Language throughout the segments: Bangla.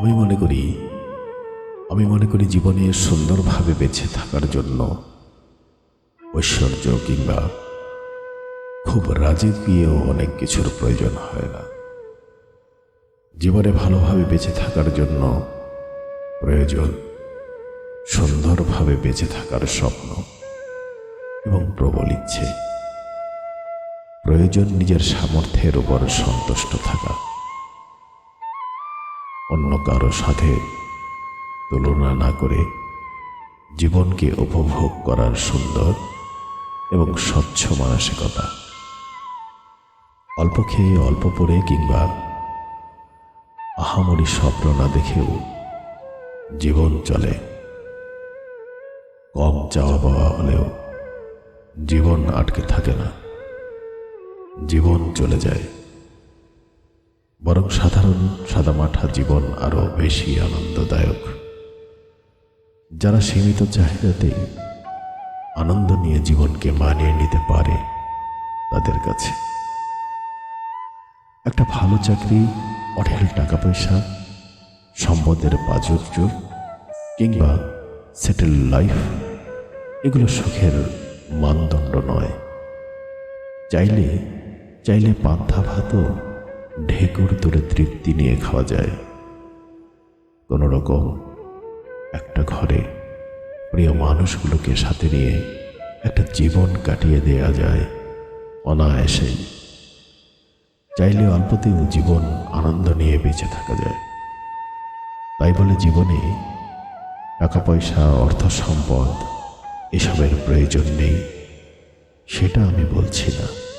আমি মনে করি, আমি মনে করি জীবনে সুন্দরভাবে বেঁচে থাকার জন্য ঐশ্বর্য কিংবা খুব রাজকীয় অনেক কিছুর প্রয়োজন হয় না। জীবনে ভালোভাবে বেঁচে থাকার জন্য প্রয়োজন সুন্দরভাবে বেঁচে থাকার স্বপ্ন এবং প্রবল ইচ্ছে। প্রয়োজন নিজের সামর্থ্যের উপর সন্তুষ্ট থাকা। অন্য কারও সাথে তুলনা না করে জীবনকে উপভোগ করার সুন্দর এবং স্বচ্ছ মানসিকতা। অল্প খেয়ে অল্প পরে কিংবা আহামরি স্বপ্ন না দেখেও জীবন চলে। কম চাওয়া পাওয়া হলেও জীবন আটকে থাকে না। জীবন চলে যায়। বরং সাধারণ সাদামাঠা জীবন আরও বেশি আনন্দদায়ক। যারা সীমিত চাহিদাতেই আনন্দ নিয়ে জীবনকে মানিয়ে নিতে পারে, তাদের কাছে। একটা ভালো চাকরি, অঢেল টাকা পয়সা সম্পদের প্রাচুর্য, কিংবা সেটেল লাইফ এগুলো সুখের মানদণ্ড নয়। চাইলে চাইলে পান্থা ভাতও ঢেকুর তোরে তৃপ্তি নিয়ে খাওয়া যায়। কোনো রকম একটা ঘরে প্রিয় মানুষগুলোকে সাথে নিয়ে একটা জীবন কাটিয়ে দেয়া যায় অনায়াসেই চাইলে অল্পতেও জীবন আনন্দ নিয়ে বেঁচে থাকা যায়। তাই বলে জীবনে টাকা, পয়সা, অর্থ, সম্পদ, এসবের প্রয়োজন নেই, সেটা আমি বলছি না।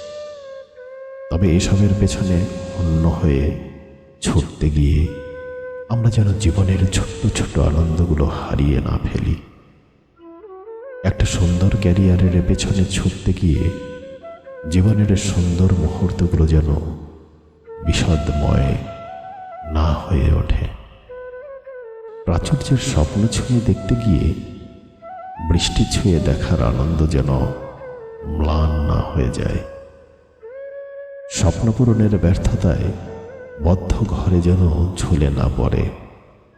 তবে এসবের পেছনে অন্য হয়ে ছুটতে গিয়ে আমরা যেন জীবনের ছোট্ট ছোট্ট আনন্দগুলো হারিয়ে না ফেলি। একটা সুন্দর ক্যারিয়ারের পেছনে ছুটতে গিয়ে জীবনের সুন্দর মুহূর্তগুলো যেন বিষাদময় না হয়ে ওঠে। প্রাচুর্যের স্বপ্ন ছুঁয়ে দেখতে গিয়ে বৃষ্টি ছুঁয়ে দেখার আনন্দ যেন ম্লান না হয়ে যায়। স্বপ্ন পূরণের ব্যর্থতায় বদ্ধ ঘরে যেন ঝুলে না পড়ে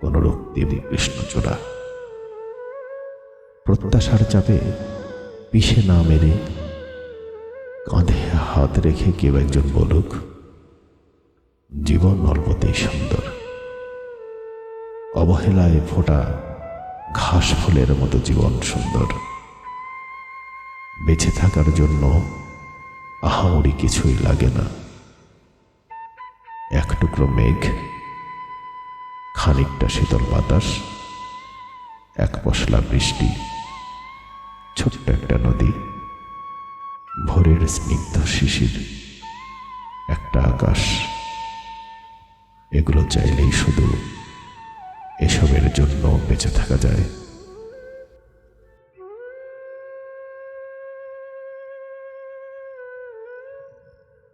কোন রক্তিম কৃষ্ণচূড়া। প্রত্যাশার চাপে পিষে না মেরে কাঁধে হাত রেখে কেউ একজন বলুক, জীবন অল্পতেই সুন্দর। অবহেলায় ফোটা ঘাস ফুলের মতো জীবন সুন্দর। বেঁচে থাকার জন্য আহামরি কিছুই লাগে না। এক টুকরো মেঘ, খানিকটা শীতল বাতাস, এক পশলা বৃষ্টি, ছোট্ট একটা নদী, ভোরের স্নিগ্ধ শিশির, একটা আকাশ। এগুলো চাইলেই শুধু এসবের জন্য বেঁচে থাকা যায়।